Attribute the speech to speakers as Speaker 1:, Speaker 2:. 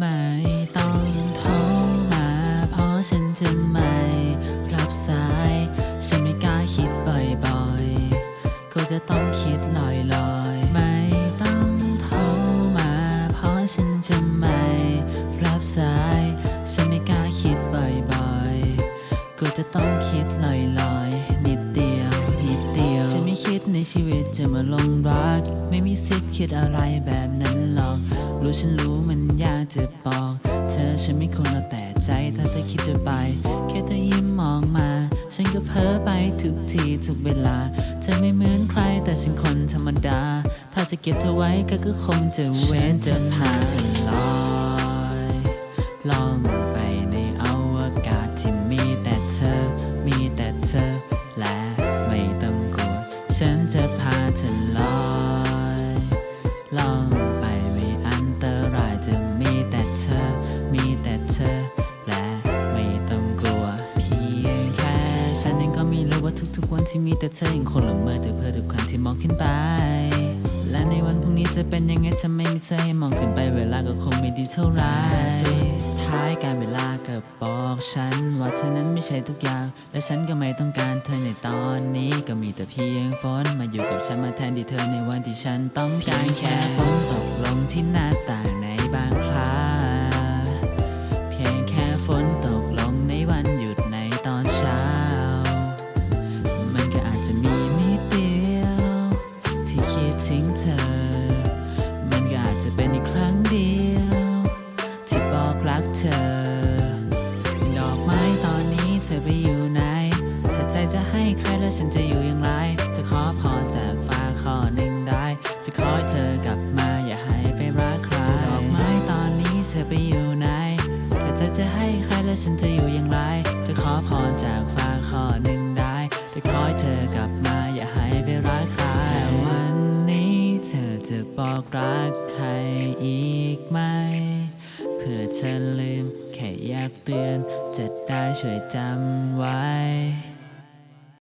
Speaker 1: ไม่ต้องโทรมา เพราะฉันจะไม่รับสาย ฉันไม่กล้าคิดบ่อยๆก็จะต้องคิดลอยๆ ไม่ต้องโทรมา เพราะฉันจะไม่รับสาย ฉันไม่กล้าคิดบ่อยๆก็จะต้องคิดลอยๆ นิดเดียวนิดเดียว ฉันไม่คิดในชีวิตจะมาลงรัก ไม่มีสิทธิ์คิดอะไรแบบนั้นหรอก รู้ฉันรู้มันยาก จะบอก เธอฉันไม่ควรเอาแต่ใจถ้าเธอคิดจะไป แค่เธอยิ้มมองมา ฉันก็เพ้อไปทุกทีทุกเวลา เธอไม่เหมือนใครแต่ฉันคนธรรมดา ถ้าจะเก็บเธอไว้ก็ก็คงจะเว้นจะพาเธอลอยลองไปในอวกาศที่มีแต่เธอ มีแต่เธอ และไม่ต้องกลัว ฉันจะพาเธอลอยลอง ว่าทุกๆวันที่มีแต่เธอยังคงละเมอถึงเพื่อทุกครั้งที่มองขึ้นไป และในวันพรุ่งนี้จะเป็นยังไงถ้าไม่มีเธอให้มองขึ้นไปเวลาก็คงไม่ดีเท่าไหรสุดท้ายการเวลาก็บอกฉัน ว่าเธอนั้นไม่ใช่ทุกอย่าง และฉันก็ไม่ต้องการเธอในตอนนี้ก็มีแต่เพียงฝนมาอยู่กับฉันมาแทนที่เธอในวันที่ฉันต้องการแค่ฝนตกลงที่หน้าต่างในบาง ที่คิดถึงเธอ มันก็อาจจะเป็นอีกครั้งเดียว ที่บอกรักเธอ ดอกไม้ตอนนี้เธอไปอยู่ไหน ถ้าใจจะให้ใครแล้วฉันจะอยู่อย่างไร จะขอพรจากฟ้าข้อหนึ่งได้ จะขอให้เธอกลับมาอย่าให้ไปรักใคร ดอกไม้ตอนนี้เธอไปอยู่ไหน ถ้าใจจะให้ใครแล้วฉันจะอยู่อย่างไร จะขอพรจากฟ้าข้อหนึ่งได้ จะขอให้เธอกลับมา อกรักใครอีกไหม เพื่อเธอลืมแค่อยากเตือนจะได้ช่วยจำไว้